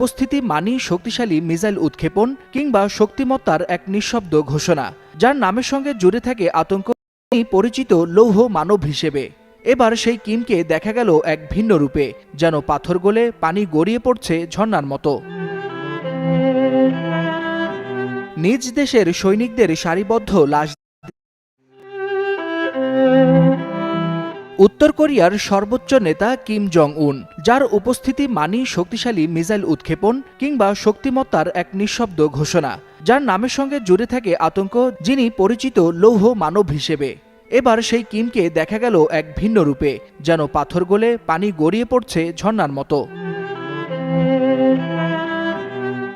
উপস্থিতি মানি শক্তিশালী মিসাইল উৎক্ষেপণ কিংবা শক্তিমত্তার এক নিঃশব্দ ঘোষণা, যার নামের সঙ্গে জুড়ে থাকে আতঙ্ক পরিচিত লৌহ মানব হিসেবে। এবার সেই কিমকে দেখা গেল এক ভিন্ন রূপে, যেন পাথর গলে পানি গড়িয়ে পড়ছে ঝর্ণার মতো। নিজ দেশের সৈনিকদের সারিবদ্ধ লাশ উত্তর কোরিয়ার সর্বোচ্চ নেতা কিম জং উন যার উপস্থিতি মানি শক্তিশালী মিসাইল উৎক্ষেপণ কিংবা শক্তিমত্তার এক নিঃশব্দ ঘোষণা, যার নামের সঙ্গে জুড়ে থাকে আতঙ্ক, যিনি পরিচিত লৌহ মানব হিসেবে। এবার সেই কিমকে দেখা গেল এক ভিন্ন রূপে, যেন পাথর গলে পানি গড়িয়ে পড়ছে ঝর্নার মতো।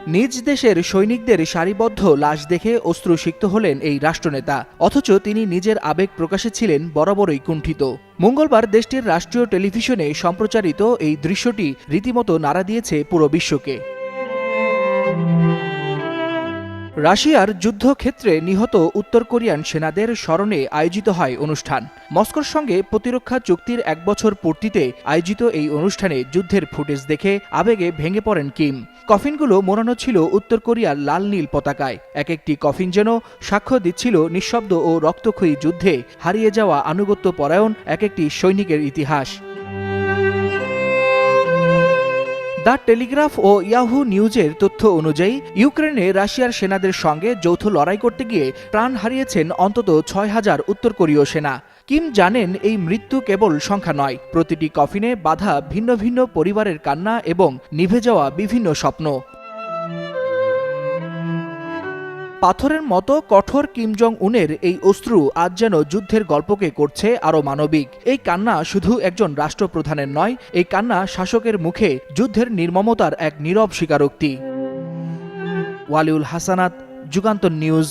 নিজ দেশের সৈনিকদের সারিবদ্ধ লাশ দেখে অশ্রুসিক্ত হলেন এই রাষ্ট্রনেতা। অথচ তিনি নিজের আবেগ প্রকাশে ছিলেন বরাবরই কুণ্ঠিত। মঙ্গলবার দেশটির রাষ্ট্রীয় টেলিভিশনে সম্প্রচারিত এই দৃশ্যটি রীতিমতো নাড়া দিয়েছে পুরো বিশ্বকে। রাশিয়ার যুদ্ধক্ষেত্রে নিহত উত্তর কোরিয়ান সেনাদের স্মরণে আয়োজিত হয় অনুষ্ঠান। মস্কোর সঙ্গে প্রতিরক্ষা চুক্তির এক বছর পূর্তিতে আয়োজিত এই অনুষ্ঠানে যুদ্ধের ফুটেজ দেখে আবেগে ভেঙে পড়েন কিম। কফিনগুলো মোড়ানো ছিল উত্তর কোরিয়ার লাল নীল পতাকায়। এক একটি কফিন যেন সাক্ষ্য দিচ্ছিল নিঃশব্দ ও রক্তক্ষয়ী যুদ্ধে হারিয়ে যাওয়া আনুগত্য পরায়ণ এক একটি সৈনিকের ইতিহাস। দ্য টেলিগ্রাফ ও ইয়াহু নিউজের তথ্য অনুযায়ী, ইউক্রেনে রাশিয়ার সেনাদের সঙ্গে যৌথ লড়াই করতে গিয়ে প্রাণ হারিয়েছেন অন্তত ছয় হাজার উত্তর কোরীয় সেনা। কিম জানেন এই মৃত্যু কেবল সংখ্যা নয়, প্রতিটি কফিনে বাধা ভিন্ন ভিন্ন পরিবারের কান্না এবং নিভে যাওয়া বিভিন্ন স্বপ্ন। পাথরের মতো কঠোর কিম জং উনের এই অশ্রু আজ যেন যুদ্ধের গল্পকে করছে আরও মানবিক। এই কান্না শুধু একজন রাষ্ট্রপ্রধানের নয়, এই কান্না শাসকের মুখে যুদ্ধের নির্মমতার এক নীরব স্বীকারোক্তি। ওয়ালিউল হাসানাত, যুগান্তর নিউজ।